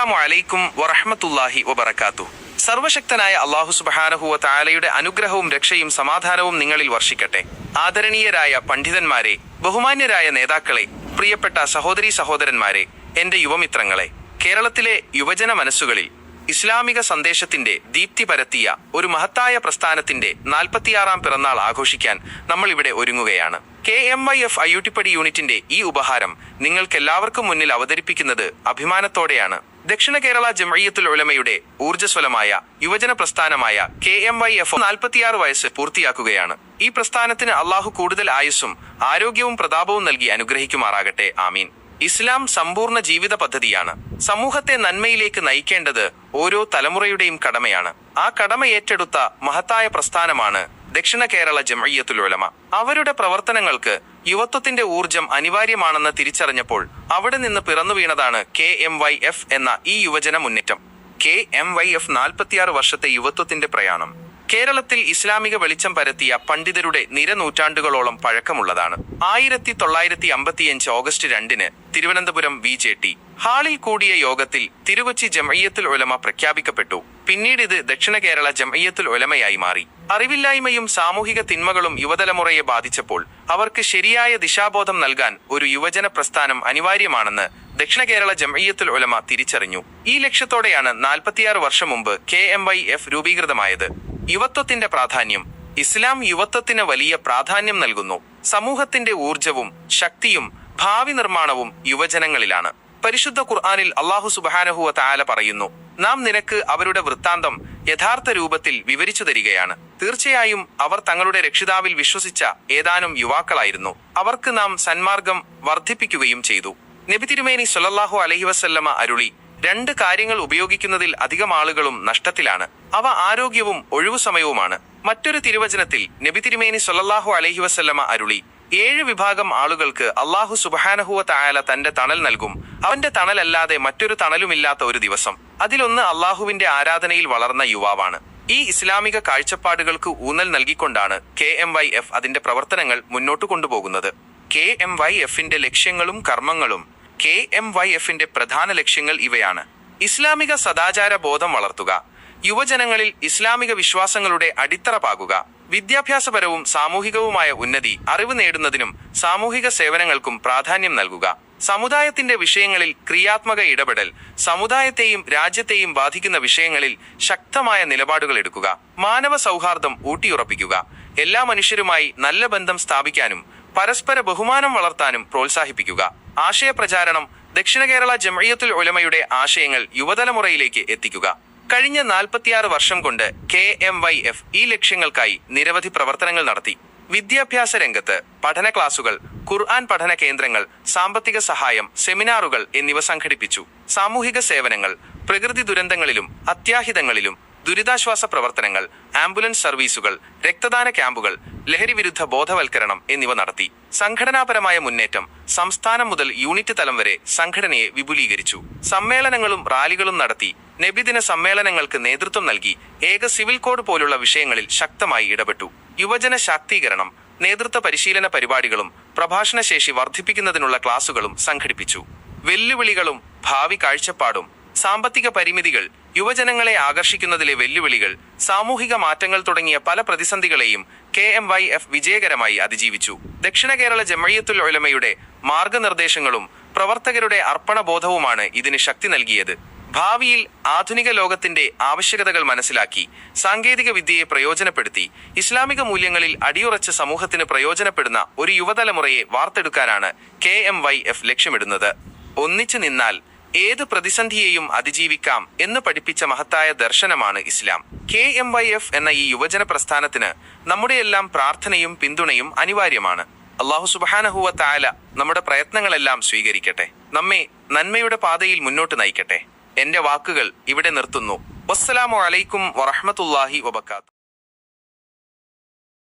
അസ്സലാമു അലൈക്കും വറഹ്മത്തുള്ളാഹി വബർക്കാത്തു സർവശക്തനായ അള്ളാഹു സുബഹാനഹുവ താലയുടെ അനുഗ്രഹവും രക്ഷയും സമാധാനവും നിങ്ങളിൽ വർഷിക്കട്ടെ. ആദരണീയരായ പണ്ഡിതന്മാരെ ബഹുമാന്യരായ നേതാക്കളെ പ്രിയപ്പെട്ട സഹോദരി സഹോദരന്മാരെ എന്റെ യുവമിത്രങ്ങളെ കേരളത്തിലെ യുവജന മനസ്സുകളിൽ ഇസ്ലാമിക സന്ദേശത്തിന്റെ ദീപ്തി പരത്തിയ ഒരു മഹത്തായ പ്രസ്ഥാനത്തിന്റെ നാൽപ്പത്തിയാറാം പിറന്നാൾ ആഘോഷിക്കാൻ നമ്മൾ ഇവിടെ ഒരുങ്ങുകയാണ്. K M Y F Ayyuttippadi യൂണിറ്റിന്റെ ഈ ഉപഹാരം നിങ്ങൾക്കെല്ലാവർക്കും മുന്നിൽ അവതരിപ്പിക്കുന്നത് അഭിമാനത്തോടെയാണ്. ദക്ഷിണ കേരള ജമയ്യത്തുൽ ഉലമയുടെ ഊർജസ്വലമായ യുവജന പ്രസ്ഥാനമായ കെ എം വൈ എഫ് നാൽപ്പത്തിയാറ് വയസ്സ് പൂർത്തിയാക്കുകയാണ്. ഈ പ്രസ്ഥാനത്തിന് അള്ളാഹു കൂടുതൽ ആയുസ്സും ആരോഗ്യവും പ്രതാപവും നൽകി അനുഗ്രഹിക്കുമാറാകട്ടെ. ആമീൻ. ഇസ്ലാം സമ്പൂർണ ജീവിത പദ്ധതിയാണ്. സമൂഹത്തെ നന്മയിലേക്ക് നയിക്കേണ്ടത് ഓരോ തലമുറയുടെയും കടമയാണ്. ആ കടമ ഏറ്റെടുത്ത മഹത്തായ പ്രസ്ഥാനമാണ് ദക്ഷിണ കേരള ജമയ്യത്തുൽ ഉലമ. അവരുടെ പ്രവർത്തനങ്ങൾക്ക് യുവത്വത്തിന്റെ ഊർജം അനിവാര്യമാണെന്ന് തിരിച്ചറിഞ്ഞപ്പോൾ അവിടെ നിന്ന് പിറന്നു വീണതാണ് കെ എം വൈ എഫ് എന്ന ഈ യുവജന മുന്നേറ്റം. കെ എം വൈ എഫ് നാൽപ്പത്തിയാറ് വർഷത്തെ യുവത്വത്തിന്റെ പ്രയാണം. കേരളത്തിൽ ഇസ്ലാമിക വെളിച്ചം പരത്തിയ പണ്ഡിതരുടെ നിരനൂറ്റാണ്ടുകളോളം പഴക്കമുള്ളതാണ്. ആയിരത്തി തൊള്ളായിരത്തി അമ്പത്തിയഞ്ച് ഓഗസ്റ്റ് രണ്ടിന് തിരുവനന്തപുരം വി ജെ ടി ഹാളിൽ കൂടിയ യോഗത്തിൽ തിരുവച്ചി ജമയ്യത്തുൽ ഒലമ പ്രഖ്യാപിക്കപ്പെട്ടു. പിന്നീട് ഇത് ദക്ഷിണ കേരള ജമയ്യത്തുൽ ഒലമയായി മാറി. അറിവില്ലായ്മയും സാമൂഹിക തിന്മകളും യുവതലമുറയെ ബാധിച്ചപ്പോൾ അവർക്ക് ശരിയായ ദിശാബോധം നൽകാൻ ഒരു യുവജന പ്രസ്ഥാനം അനിവാര്യമാണെന്ന് ദക്ഷിണ കേരള ജമയ്യത്തുൽ ഒലമ തിരിച്ചറിഞ്ഞു. ഈ ലക്ഷ്യത്തോടെയാണ് നാൽപ്പത്തിയാറ് വർഷം മുമ്പ് കെ എം വൈ എഫ് രൂപീകൃതമായത്. യുവത്വത്തിന്റെ പ്രാധാന്യം. ഇസ്ലാം യുവത്വത്തിന് വലിയ പ്രാധാന്യം നൽകുന്നു. സമൂഹത്തിന്റെ ഊർജവും ശക്തിയും ഭാവി നിർമ്മാണവും യുവജനങ്ങളിലാണ്. പരിശുദ്ധ ഖുർആാനിൽ അള്ളാഹു സുബാനഹുവ താല പറയുന്നു നാം നിനക്ക് അവരുടെ വൃത്താന്തം യഥാർത്ഥ രൂപത്തിൽ വിവരിച്ചു തരികയാണ്. തീർച്ചയായും അവർ തങ്ങളുടെ രക്ഷിതാവിൽ വിശ്വസിച്ച ഏതാനും യുവാക്കളായിരുന്നു. അവർക്ക് നാം സന്മാർഗം വർദ്ധിപ്പിക്കുകയും ചെയ്തു. നബി തിരുമേനി സൊല്ലാഹു അലഹി വസല്ലമ അരുളി രണ്ട് കാര്യങ്ങൾ ഉപയോഗിക്കുന്നതിൽ അധികം ആളുകളും നഷ്ടത്തിലാണ്. അവ ആരോഗ്യവും ഒഴിവു സമയവുമാണ്. മറ്റൊരു തിരുവചനത്തിൽ നബി തിരുമേനി സൊല്ലാഹു അലഹി വസല്ലമ അരുളി ഏഴ് വിഭാഗം ആളുകൾക്ക് അള്ളാഹു സുബഹാനഹുവ തായാല തന്റെ തണൽ നൽകും. അവന്റെ തണലല്ലാതെ മറ്റൊരു തണലുമില്ലാത്ത ഒരു ദിവസം. അതിലൊന്ന് അള്ളാഹുവിന്റെ ആരാധനയിൽ വളർന്ന യുവാവാണ്. ഈ ഇസ്ലാമിക കാഴ്ചപ്പാടുകൾക്ക് ഊന്നൽ നൽകിക്കൊണ്ടാണ് കെ എം വൈ എഫ് അതിന്റെ പ്രവർത്തനങ്ങൾ മുന്നോട്ട് കൊണ്ടുപോകുന്നത്. കെ എം വൈ എഫിന്റെ ലക്ഷ്യങ്ങളും കർമ്മങ്ങളും കെ എം വൈ എഫിന്റെ പ്രധാന ലക്ഷ്യങ്ങൾ ഇവയാണ്. ഇസ്ലാമിക സദാചാര ബോധം വളർത്തുക. യുവജനങ്ങളിൽ ഇസ്ലാമിക വിശ്വാസങ്ങളുടെ അടിത്തറ പാകുക വിദ്യാഭ്യാസപരവും സാമൂഹികവുമായ ഉന്നതി അറിവ് നേടുന്നതിനും സാമൂഹിക സേവനങ്ങൾക്കും പ്രാധാന്യം നൽകുക. സമുദായത്തിന്റെ വിഷയങ്ങളിൽ ക്രിയാത്മക ഇടപെടൽ സമുദായത്തെയും രാജ്യത്തെയും ബാധിക്കുന്ന വിഷയങ്ങളിൽ ശക്തമായ നിലപാടുകൾ എടുക്കുക മാനവ സൗഹാർദ്ദം ഊട്ടിയുറപ്പിക്കുക എല്ലാ മനുഷ്യരുമായി നല്ല ബന്ധം സ്ഥാപിക്കാനും പരസ്പര ബഹുമാനം വളർത്താനും പ്രോത്സാഹിപ്പിക്കുക. ആശയപ്രചാരണം ദക്ഷിണ കേരള ജമയത്തുൽ ഒലമയുടെ ആശയങ്ങൾ യുവതലമുറയിലേക്ക് എത്തിക്കുക. കഴിഞ്ഞ നാൽപ്പത്തിയാറ് വർഷം കൊണ്ട് കെ എം വൈ എഫ് ഈ ലക്ഷ്യങ്ങൾക്കായി നിരവധി പ്രവർത്തനങ്ങൾ നടത്തി. വിദ്യാഭ്യാസ രംഗത്ത് പഠന ക്ലാസുകൾ ഖുർആൻ പഠന കേന്ദ്രങ്ങൾ സാമ്പത്തിക സഹായം സെമിനാറുകൾ എന്നിവ സംഘടിപ്പിച്ചു. സാമൂഹിക സേവനങ്ങൾ പ്രകൃതി ദുരന്തങ്ങളിലും അത്യാഹിതങ്ങളിലും ദുരിതാശ്വാസ പ്രവർത്തനങ്ങൾ ആംബുലൻസ് സർവീസുകൾ രക്തദാന ക്യാമ്പുകൾ ലഹരി വിരുദ്ധ ബോധവൽക്കരണം എന്നിവ നടത്തി. സംഘടനാപരമായ മുന്നേറ്റം സംസ്ഥാനം മുതൽ യൂണിറ്റ് തലം വരെ സംഘടനയെ വിപുലീകരിച്ചു. സമ്മേളനങ്ങളും റാലികളും നടത്തി നബിദിന സമ്മേളനങ്ങൾക്ക് നേതൃത്വം നൽകി ഏക സിവിൽ കോഡ് പോലുള്ള വിഷയങ്ങളിൽ ശക്തമായി ഇടപെട്ടു. യുവജന ശാക്തീകരണം നേതൃത്വ പരിശീലന പരിപാടികളും പ്രഭാഷണ പ്രഭാഷണശേഷി വർദ്ധിപ്പിക്കുന്നതിനുള്ള ക്ലാസുകളും സംഘടിപ്പിച്ചു. വെല്ലുവിളികളും ഭാവി കാഴ്ചപ്പാടും സാമ്പത്തിക പരിമിതികൾ യുവജനങ്ങളെ ആകർഷിക്കുന്നതിലെ വെല്ലുവിളികൾ സാമൂഹിക മാറ്റങ്ങൾ തുടങ്ങിയ പല പ്രതിസന്ധികളെയും കെ എം വൈ എഫ് വിജയകരമായി അതിജീവിച്ചു. ദക്ഷിണ കേരള ജമയ്യത്തുൽ ഒലമയുടെ മാർഗനിർദ്ദേശങ്ങളും പ്രവർത്തകരുടെ അർപ്പണബോധവുമാണ് ഇതിന് ശക്തി നൽകിയത്. ഭാവിയിൽ ആധുനിക ലോകത്തിന്റെ ആവശ്യകതകൾ മനസ്സിലാക്കി സാങ്കേതിക വിദ്യയെ പ്രയോജനപ്പെടുത്തി ഇസ്ലാമിക മൂല്യങ്ങളിൽ അടിയുറച്ച സമൂഹത്തിന് പ്രയോജനപ്പെടുന്ന ഒരു യുവതലമുറയെ വാർത്തെടുക്കാനാണ് കെ എം വൈ എഫ് ലക്ഷ്യമിടുന്നത്. ഒന്നിച്ചു നിന്നാൽ ഏത് പ്രതിസന്ധിയെയും അതിജീവിക്കാം എന്ന് പഠിപ്പിച്ച മഹത്തായ ദർശനമാണ് ഇസ്ലാം. കെ എം വൈ എഫ് എന്ന ഈ യുവജന പ്രസ്ഥാനത്തിന് നമ്മുടെയെല്ലാം പ്രാർത്ഥനയും പിന്തുണയും അനിവാര്യമാണ്. അള്ളാഹു സുബാനഹുവ താല നമ്മുടെ പ്രയത്നങ്ങളെല്ലാം സ്വീകരിക്കട്ടെ. നമ്മെ നന്മയുടെ പാതയിൽ മുന്നോട്ട് നയിക്കട്ടെ. എന്റെ വാക്കുകൾ ഇവിടെ നിർത്തുന്നു. വസ്സലാമു അലൈക്കും വറഹമത്തല്ലാഹി വബക്കാത്തു.